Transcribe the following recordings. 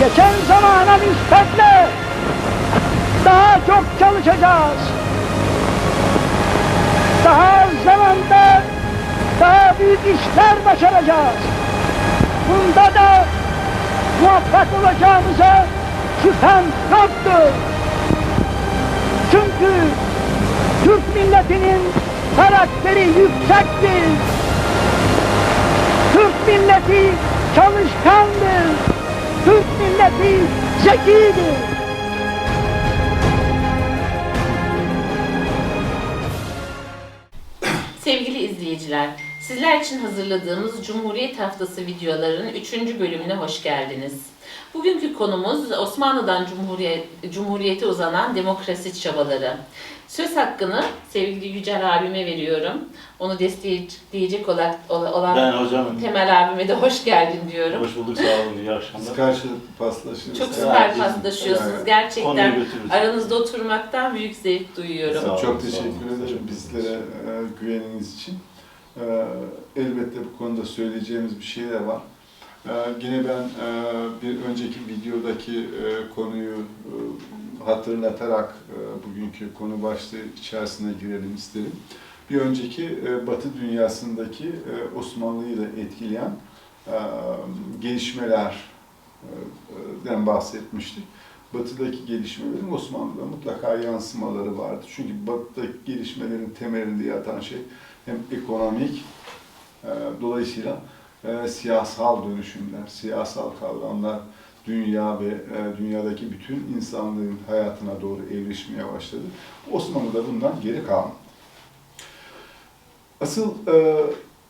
geçen zamana nispetle daha çok çalışacağız. Daha zamanda daha büyük işler başaracağız. Bunda da muvaffak olacağımıza şüphem yoktur. Çünkü Türk milletinin karakteri yüksektir. Türk milleti çalışkandır. Türk milleti zekidir. Sevgili izleyiciler, sizler için hazırladığımız Cumhuriyet Haftası videolarının 3. bölümüne hoş geldiniz. Bugünkü konumuz Osmanlı'dan Cumhuriyet, Cumhuriyete uzanan demokrasi çabaları. Söz hakkını sevgili Yücel abime veriyorum. Onu destekleyecek olan, olan Ben hocam Temel abime de hoş geldin diyorum. hoş bulduk sağ olun iyi Biz akşamlar. karşılıklı paslaşırız. Çok süper biz- paslaşıyorsunuz. Evet. Gerçekten aranızda oturmaktan büyük zevk duyuyorum. Olun, Çok teşekkür ederim bizlere e, güveniniz için. E, elbette bu konuda söyleyeceğimiz bir şeyler var. E, yine ben e, bir önceki videodaki e, konuyu e, hatırlatarak bugünkü konu başlığı içerisine girelim isterim. Bir önceki Batı dünyasındaki Osmanlı'yı da etkileyen gelişmelerden bahsetmiştik. Batı'daki gelişmelerin Osmanlı'da mutlaka yansımaları vardı. Çünkü Batı'daki gelişmelerin temelinde yatan şey hem ekonomik, dolayısıyla e, siyasal dönüşümler, siyasal kavramlar, dünya ve e, dünyadaki bütün insanlığın hayatına doğru evrilmeye başladı. Osmanlı da bundan geri kalmadı. Asıl e,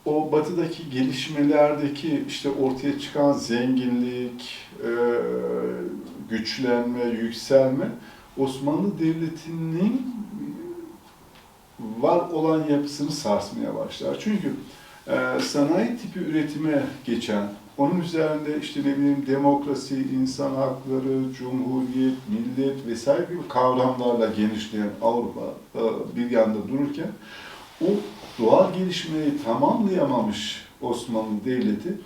o batıdaki gelişmelerdeki işte ortaya çıkan zenginlik, e, güçlenme, yükselme Osmanlı Devleti'nin var olan yapısını sarsmaya başlar. Çünkü e, sanayi tipi üretime geçen, onun üzerinde işte ne bileyim demokrasi, insan hakları, cumhuriyet, millet vesaire gibi kavramlarla genişleyen Avrupa e, bir yanda dururken o doğal gelişmeyi tamamlayamamış Osmanlı Devleti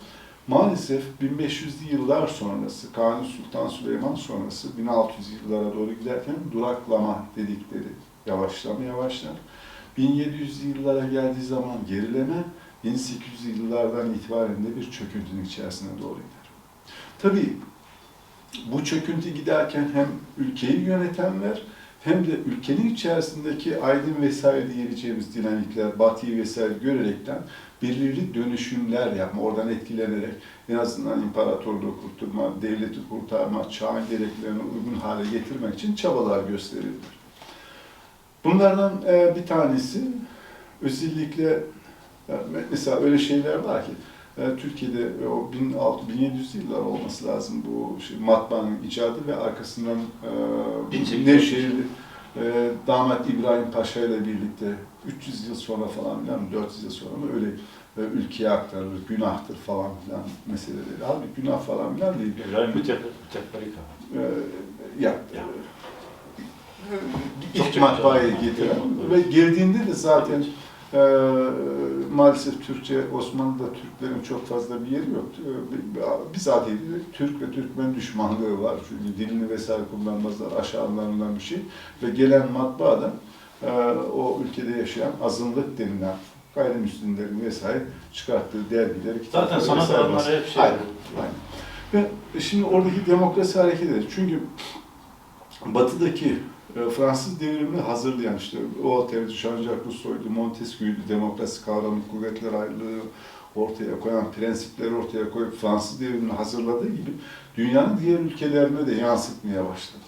maalesef 1500'lü yıllar sonrası, Kanuni Sultan Süleyman sonrası 1600 yıllara doğru giderken duraklama dedikleri yavaşlamaya başlar. 1700'lü yıllara geldiği zaman gerileme, 1800'lü yıllardan itibaren de bir çöküntünün içerisine doğru gider. Tabii bu çöküntü giderken hem ülkeyi yönetenler hem de ülkenin içerisindeki aydın vesaire diyeceğimiz dinamikler, batıyı vesaire görerekten belirli dönüşümler yapma, oradan etkilenerek en azından imparatorluğu kurtarma, devleti kurtarma, çağın gereklerine uygun hale getirmek için çabalar gösterilir. Bunlardan e, bir tanesi özellikle e, mesela öyle şeyler var ki e, Türkiye'de o 1600 1700 yıllar olması lazım bu şey, matbaanın icadı ve arkasından e, 1800. Nevşehirli e, damat İbrahim Paşa ile birlikte 300 yıl sonra falan filan 400 yıl sonra mı öyle e, ülkeye aktarılır, günahtır falan filan meseleleri. Halbuki günah falan filan değil. İbrahim Mütefer- Müteferrika. E. Ya. İlk Çok çok matbaaya getiren Evet. ve girdiğinde de zaten e, maalesef Türkçe, Osmanlı'da Türklerin çok fazla bir yeri yok. E, Bizatihi Türk ve Türkmen düşmanlığı var. Çünkü dilini vesaire kullanmazlar, aşağılanılan bir şey. Ve gelen matbaadan e, o ülkede yaşayan azınlık denilen gayrimüslimlerin vesaire çıkarttığı dergileri, Zaten kitapları sanat vesaire adamları hep şey. Aynen, aynen. Ve şimdi oradaki demokrasi hareket eder. Çünkü batıdaki Fransız devrimini hazırlayan işte Voltaire, Jean-Jacques Rousseau'ydu, Montesquieu'ydu, demokrasi kavramı, kuvvetler ayrılığı ortaya koyan, prensipleri ortaya koyup Fransız devrimini hazırladığı gibi dünyanın diğer ülkelerine de yansıtmaya başladılar.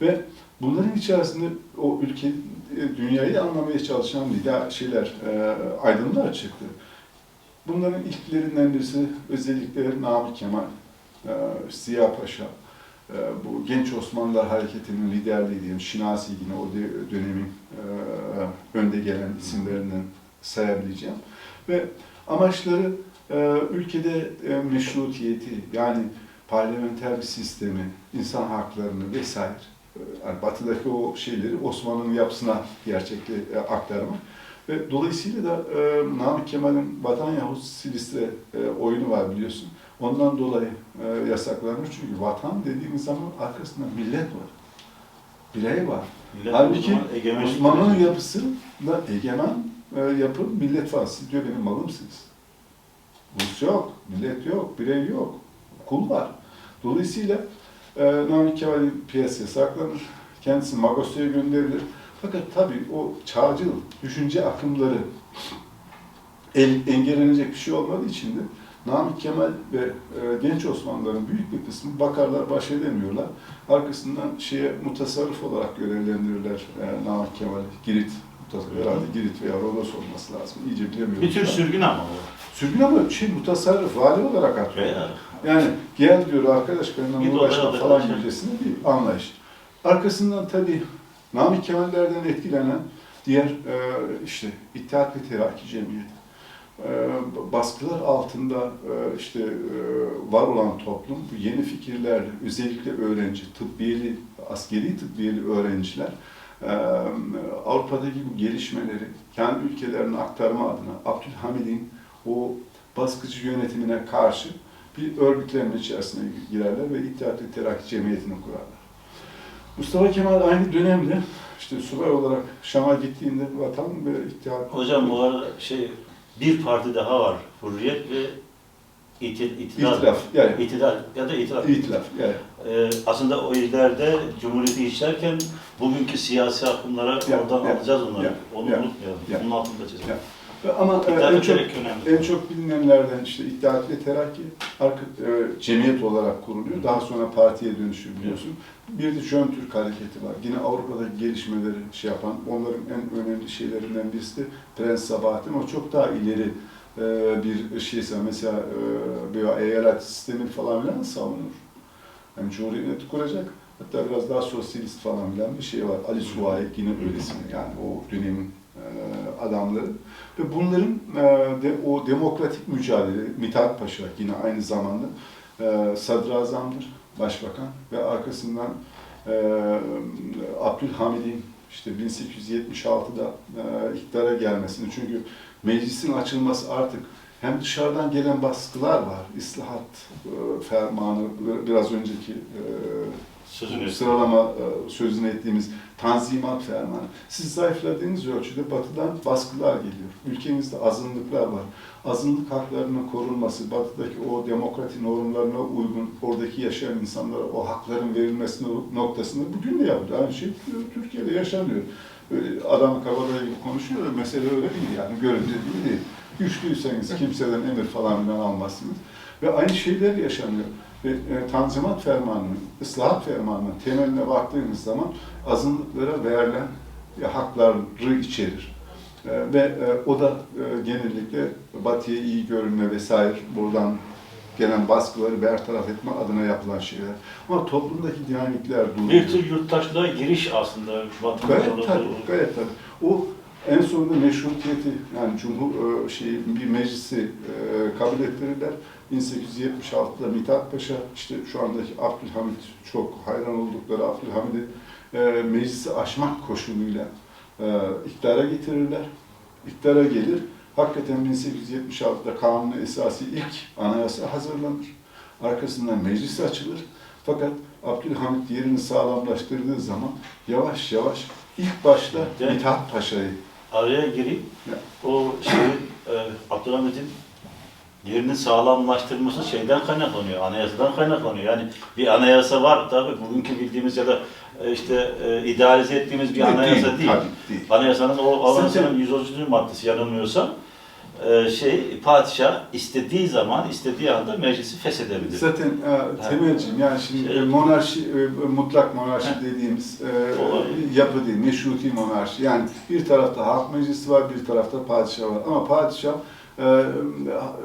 Ve bunların içerisinde o ülke, e, dünyayı anlamaya çalışan lider şeyler, e, aydınlar çıktı. Bunların ilklerinden birisi özellikle Namık Kemal, e, Ziya Paşa, bu genç Osmanlılar hareketinin liderliği diyelim, Şinasi yine o dönemin e, önde gelen isimlerinden sayabileceğim. Ve amaçları e, ülkede e, meşrutiyeti yani parlamenter bir sistemi, insan haklarını vesaire yani batıdaki o şeyleri Osmanlı'nın yapısına gerçekte e, aktarmak. Ve dolayısıyla da e, Namık Kemal'in Vatan yahut Silistre e, oyunu var biliyorsun. Ondan dolayı e, yasaklanır. Çünkü vatan dediğimiz zaman arkasında millet var. Birey var. Millet Halbuki Osmanlı'nın süreci. yapısında egemen e, yapı millet. Siz diyor benim malımsınız. Rus yok, millet yok, birey yok. Kul var. Dolayısıyla e, Namık Kemal'in piyasaya saklanır. Kendisi Magosa'ya gönderilir. Fakat tabii o çağcıl düşünce akımları el, engellenecek bir şey olmadığı için de Namık Kemal ve e, genç Osmanlıların büyük bir kısmı bakarlar, baş edemiyorlar. Arkasından şeye mutasarrıf olarak görevlendirirler e, Namık Kemal'i. Girit, herhalde Girit veya Rodos olması lazım. İyice bilemiyorum. Bir tür sürgün ama o. Sürgün ama şey mutasarrıf, vali olarak atıyor. Yani gel diyor arkadaş benimle uğraşma falan oraya. gibicesine bir anlayış. Arkasından tabii Namık Kemal'lerden etkilenen diğer e, işte İttihat ve Terakki Cemiyeti. E, baskılar altında e, işte e, var olan toplum yeni fikirlerle özellikle öğrenci, tıbbiyeli, askeri tıbbiyeli öğrenciler e, Avrupa'daki bu gelişmeleri kendi ülkelerine aktarma adına Abdülhamid'in o baskıcı yönetimine karşı bir örgütlenme içerisine girerler ve İttihat ve Terakki Cemiyeti'ni kurarlar. Mustafa Kemal aynı dönemde işte subay olarak Şam'a gittiğinde Vatan ve İttihat... hocam bu arada şey bir parti daha var. Hürriyet ve İtil, İtilal. İtilaf, yani İtilal ya da İtilaf. İtilaf, yani Ee, aslında o illerde Cumhuriyeti işlerken bugünkü siyasi akımlara Ya, oradan ya, alacağız onları. ya, Onu ya, unutmayalım. ya. Bunun altında çizelim. Ya. Ama e, en çok, önemli. en çok bilinenlerden işte İttihat ve Terakki arka, e, cemiyet olarak kuruluyor. Daha sonra partiye dönüşüyor biliyorsun. Bir de Jön Türk hareketi var. Yine Avrupa'daki gelişmeleri şey yapan, onların en önemli şeylerinden birisi de Prens Sabahattin. O çok daha ileri e, bir şeyse mesela e, bir eyalet sistemi falan filan savunur. Yani Cumhuriyeti kuracak. Hatta biraz daha sosyalist falan filan bir şey var. Ali Suvayi yine öylesine yani o dönemin adamları. Ve bunların e, de, o demokratik mücadele, Mithat Paşa yine aynı zamanda e, sadrazamdır, başbakan ve arkasından e, Abdülhamid'in işte 1876'da e, iktidara gelmesini çünkü meclisin açılması artık hem dışarıdan gelen baskılar var, İslahat e, fermanı, biraz önceki e, Sözünü sıralama e, sözünü ettiğimiz tanzimat fermanı. Siz zayıfladığınız ölçüde batıdan baskılar geliyor. Ülkemizde azınlıklar var. Azınlık haklarının korunması, batıdaki o demokrati normlarına uygun oradaki yaşayan insanlara o hakların verilmesi noktasında bugün de yapılıyor. Aynı şey Türkiye'de yaşanıyor. Böyle adam kabadayı gibi konuşuyor da mesele öyle değil yani göründüğü gibi değil. Güçlüyseniz kimseden emir falan almazsınız. Ve aynı şeyler yaşanıyor. Ve e, Tanzimat Fermanı'nın, ıslahat fermanının temeline baktığınız zaman azınlıklara verilen e, hakları içerir. E, ve e, o da e, genellikle batıya iyi görünme vesaire buradan gelen baskıları bertaraf etme adına yapılan şeyler. Ama toplumdaki dinamikler duruyor. Bir tür yurttaşlığa giriş aslında. Batı Gayet tabii, gayet tabii. O en sonunda meşrutiyeti yani cumhur e, şey bir meclisi e, kabul ettirirler. 1876'da Mithat Paşa işte şu andaki Abdülhamit çok hayran oldukları Abdülhamid'i e, meclisi aşmak koşuluyla iktidara getirirler. İktidara gelir. Hakikaten 1876'da kanunu esası ilk anayasa hazırlanır. Arkasından meclis açılır. Fakat Abdülhamit yerini sağlamlaştırdığı zaman yavaş yavaş ilk başta. Mithat Paşa'yı Araya. Ya. O şeyin e, Abdülhamit'in yerinin sağlamlaştırması şeyden kaynaklanıyor, anayasadan kaynaklanıyor. Yani bir anayasa var tabii bugünkü bildiğimiz ya da e, işte e, idealize ettiğimiz bir anayasa değil. Tabii değil. Anayasanın o anayasanın 130. maddesi yanılmıyorsam e, şey padişah istediği zaman istediği anda meclisi feshedebilir. Zaten e, temelcim yani şimdi Şey- monarşi, e, mutlak monarşi dediğimiz e, Olabilir. yapı değil, meşruti monarşi. Yani bir tarafta halk meclisi var, bir tarafta padişah var. Ama padişah e,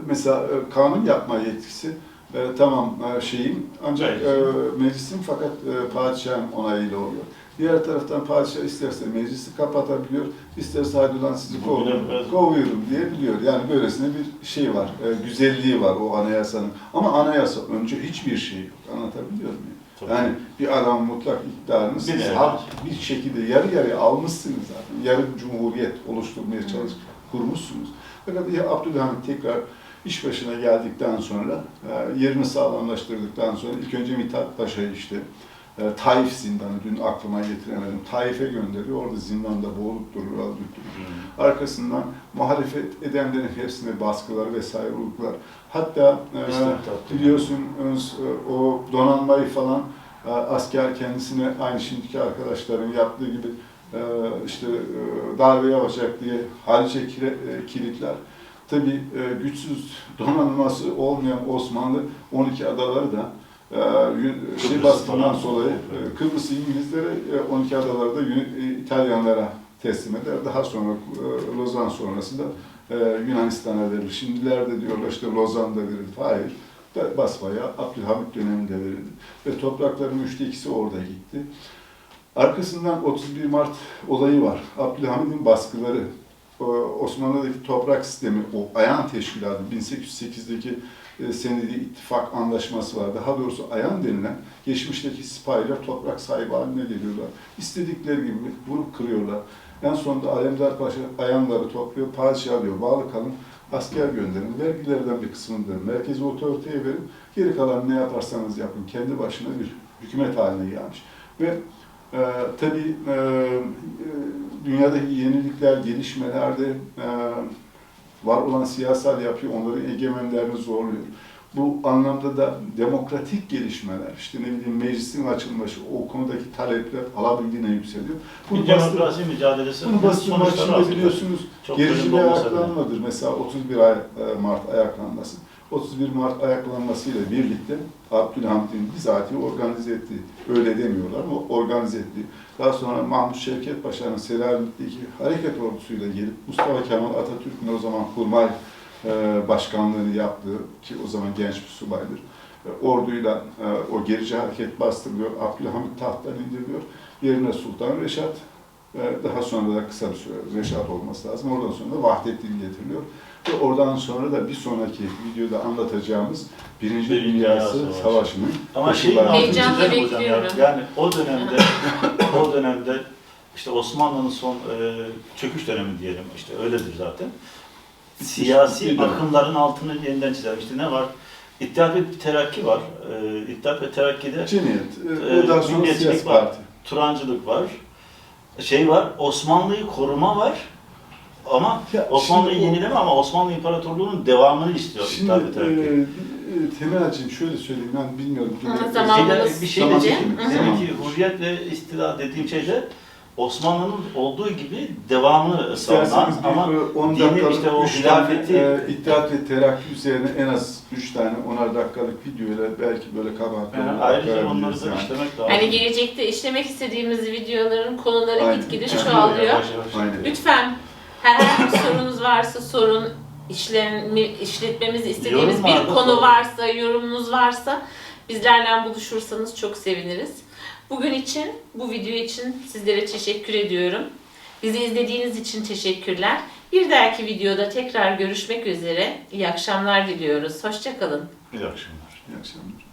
mesela e, kanun yapma yetkisi e, tamam e, şeyin ancak e, meclisin fakat e, padişahın onayıyla oluyor. Diğer taraftan padişah isterse meclisi kapatabiliyor, isterse hadi ulan sizi kovuyorum, kovuyorum diyebiliyor. Yani böylesine bir şey var, e, güzelliği var o anayasanın. Ama anayasa önce hiçbir şey yok. Anlatabiliyor muyum? Tabii. Yani bir adam mutlak iktidarını siz Bir de- halk bir şekilde yarı yarıya almışsınız zaten. Yarı cumhuriyet oluşturmaya çalış kurmuşsunuz. Fakat Abdülhamit tekrar iş başına geldikten sonra e, yerini sağlamlaştırdıktan sonra ilk önce Mithat Paşa'yı işte e, Taif zindanı dün aklıma getiremedim. Taif'e gönderiyor. Orada zindanda boğulup durur, öldürtülür. Arkasından muhalefet edenlerin hepsine baskılar vesaire uygular. Hatta e, biliyorsun ön- o donanmayı falan e, asker kendisine aynı şimdiki arkadaşların yaptığı gibi e, işte e, darbe yapacak diye harice kire- e, kilitler. Tabii e, güçsüz donanması olmayan Osmanlı 12 adaları da e, şey Kıbrıs baskından dolayı e, Kıbrıs İngilizlere e, 12 adaları da Yun- e, İtalyanlara teslim eder. Daha sonra e, Lozan sonrasında e, Yunanistan'a verilir. Şimdilerde diyorlar işte Lozan'da verildi. Hayır. Basbayağı Abdülhamit döneminde verildi. Ve toprakların üçte ikisi orada gitti. Arkasından 31 Mart olayı var. Abdülhamid'in baskıları, Osmanlı'daki toprak sistemi, o Ayan Teşkilatı 1808'deki e, senedi ittifak anlaşması var. Daha doğrusu Ayan denilen geçmişteki sipahiler toprak sahibi haline geliyorlar. İstedikleri gibi vurup kırıyorlar. En sonunda Alemdar Paşa Ayanları topluyor, padişah diyor, bağlı kalın, asker gönderin, vergilerden bir kısmını da merkezi otoriteye verin, geri kalan ne yaparsanız yapın, kendi başına bir hükümet haline gelmiş. Ve ee, tabii e, e, dünyadaki yenilikler, gelişmelerde e, var olan siyasal yapı onların egemenlerini zorluyor. Bu anlamda da demokratik gelişmeler, işte ne bileyim meclisin açılması, o konudaki talepler alabildiğine yükseliyor. Bunu demokrasi mücadelesi bunu bastırmak için de biliyorsunuz bile. ayaklanmadır. Mesela 31 ay- e, Mart ayaklanması. 31 Mart ayaklanmasıyla birlikte Abdülhamid'in bizatihi organize ettiği, öyle demiyorlar ama organize ettiği. Daha sonra Mahmut Şevket Paşa'nın Selanik'teki hareket ordusuyla gelip Mustafa Kemal Atatürk'ün o zaman kurmay e, başkanlığını yaptığı ki o zaman genç bir subaydır. E, orduyla e, o gerici hareket bastırılıyor. Abdülhamid tahttan indiriliyor. Yerine Sultan Reşat daha sonra da kısa bir süre Reşat olması lazım. Oradan sonra da Vahdettin getiriliyor. Ve oradan sonra da bir sonraki videoda anlatacağımız Birinci Birinci Dünya Savaşı. Savaşı'nın Ama şeyin koşulları- altını Heyecanla çizelim hocam ya. bekliyorum. Yani o dönemde o dönemde işte Osmanlı'nın son e, çöküş dönemi diyelim işte öyledir zaten. Siyasi akımların altını yeniden çizelim. İşte ne var? İttihat ve Terakki var. E, İttihat ve Terakki'de Cemiyet. Ee, E, o daha sonra milliyetçilik siyasi var. parti. Turancılık var. Şey var, Osmanlı'yı koruma var. Ama Ya Osmanlı'yı yenileme ama Osmanlı İmparatorluğu'nun devamını istiyor Şimdi İttihat ve Terakki. e, e, Temelciğim şöyle söyleyeyim ben bilmiyorum. Yine- zamanımız bir şey Zaman diyeceğim. Hı hı. Demek ki hürriyet ve istila dediğim şeyde Osmanlı'nın olduğu gibi devamını sağlanan ama bir 10 dini işte o üç tane, hilafeti e, İttihat ve Terakki üzerine en az 3 tane 10'ar dakikalık videoyla belki böyle kabahatleri yani ayrıca onları da yani. işlemek lazım. Hani gelecekte işlemek istediğimiz videoların konuları gitgide çoğalıyor. Yavaş. Lütfen herhangi bir sorunuz varsa sorun, işlemi, işletmemizi istediğimiz Yorum bir varsa konu varsa, yorumunuz varsa bizlerle buluşursanız çok seviniriz. Bugün için, bu video için sizlere teşekkür ediyorum. Bizi izlediğiniz için teşekkürler. Bir dahaki videoda tekrar görüşmek üzere. İyi akşamlar diliyoruz. Hoşçakalın. İyi akşamlar. İyi akşamlar.